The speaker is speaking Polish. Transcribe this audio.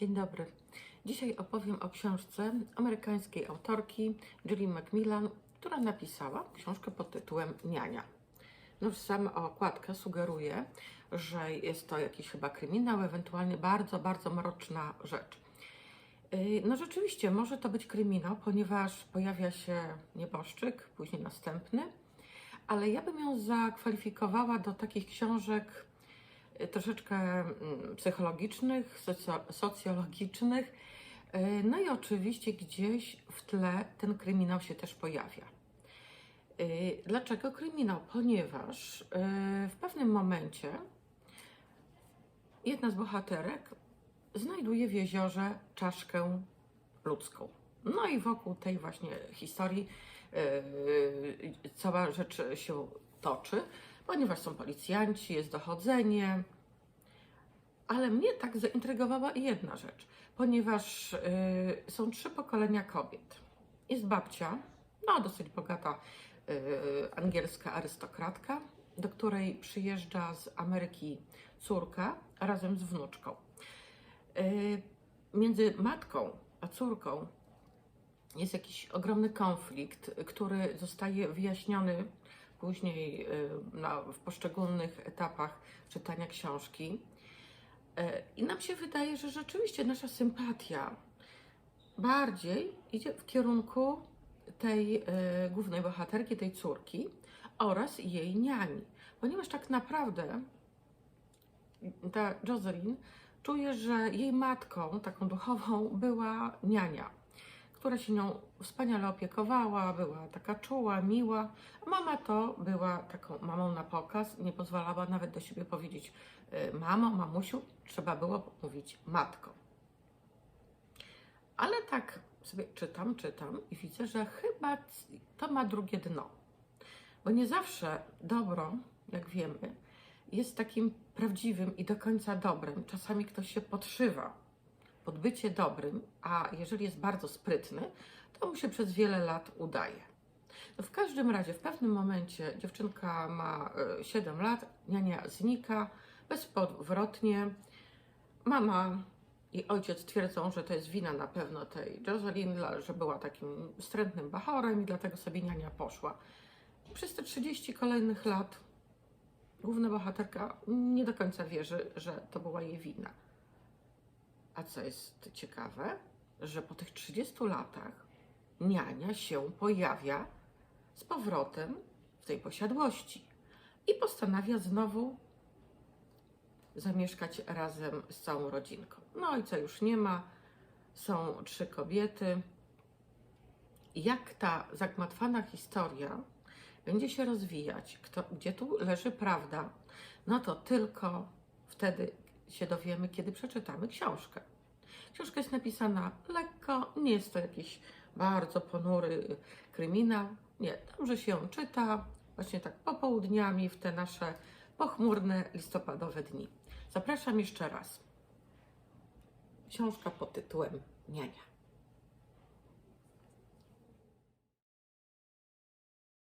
Dzień dobry. Dzisiaj opowiem o książce amerykańskiej autorki Julie Macmillan, która napisała książkę pod tytułem Niania. No już sama okładka sugeruje, że jest to jakiś chyba kryminał, ewentualnie bardzo, bardzo mroczna rzecz. Yy, No rzeczywiście, może to być kryminał, ponieważ pojawia się nieboszczyk, później następny, ale ja bym ją zakwalifikowała do takich książek troszeczkę mm, psychologicznych, socjologicznych. Y, No i oczywiście gdzieś w tle ten kryminał się też pojawia. Y, Dlaczego kryminał? Ponieważ y, w pewnym momencie jedna z bohaterek znajduje w jeziorze czaszkę ludzką. No i wokół tej właśnie historii cała rzecz się toczy, ponieważ są policjanci, jest dochodzenie. Ale mnie tak zaintrygowała jedna rzecz, ponieważ yy, są trzy pokolenia kobiet. Jest babcia, no dosyć bogata yy, angielska arystokratka, do której przyjeżdża z Ameryki córka razem z wnuczką. Yy, Między matką a córką jest jakiś ogromny konflikt, który zostaje wyjaśniony później yy, na, w poszczególnych etapach czytania książki. Yy, I nam się wydaje, że rzeczywiście nasza sympatia bardziej idzie w kierunku tej yy, głównej bohaterki, tej córki oraz jej niani. Ponieważ tak naprawdę ta Jocelyn czuje, że jej matką, taką duchową, była niania, która się nią wspaniale opiekowała, była taka czuła, miła. Mama to była taką mamą na pokaz, nie pozwalała nawet do siebie powiedzieć y, mamo, mamusiu, trzeba było mówić matko. Ale tak sobie czytam, czytam i widzę, że chyba to ma drugie dno. Bo nie zawsze dobro, jak wiemy, jest takim prawdziwym i do końca dobrym. Czasami ktoś się podszywa pod bycie dobrym, a jeżeli jest bardzo sprytny, to mu się przez wiele lat udaje. No w każdym razie, w pewnym momencie dziewczynka ma e, 7 lat, niania znika bezpowrotnie. Mama i ojciec twierdzą, że to jest wina na pewno tej Jocelyn, że była takim wstrętnym bachorem i dlatego sobie niania poszła. Przez te 30 kolejnych lat główna bohaterka nie do końca wierzy, że to była jej wina. A co jest ciekawe, że po tych 30 latach niania się pojawia z powrotem w tej posiadłości i postanawia znowu zamieszkać razem z całą rodzinką. No ojca już nie ma, są trzy kobiety. Jak ta zagmatwana historia będzie się rozwijać, kto, gdzie tu leży prawda, no to tylko wtedy się dowiemy, kiedy przeczytamy książkę. Książka jest napisana lekko, nie jest to jakiś bardzo ponury kryminał. Nie, dobrze się ją czyta, właśnie tak popołudniami w te nasze pochmurne listopadowe dni. Zapraszam jeszcze raz. Książka pod tytułem Niania.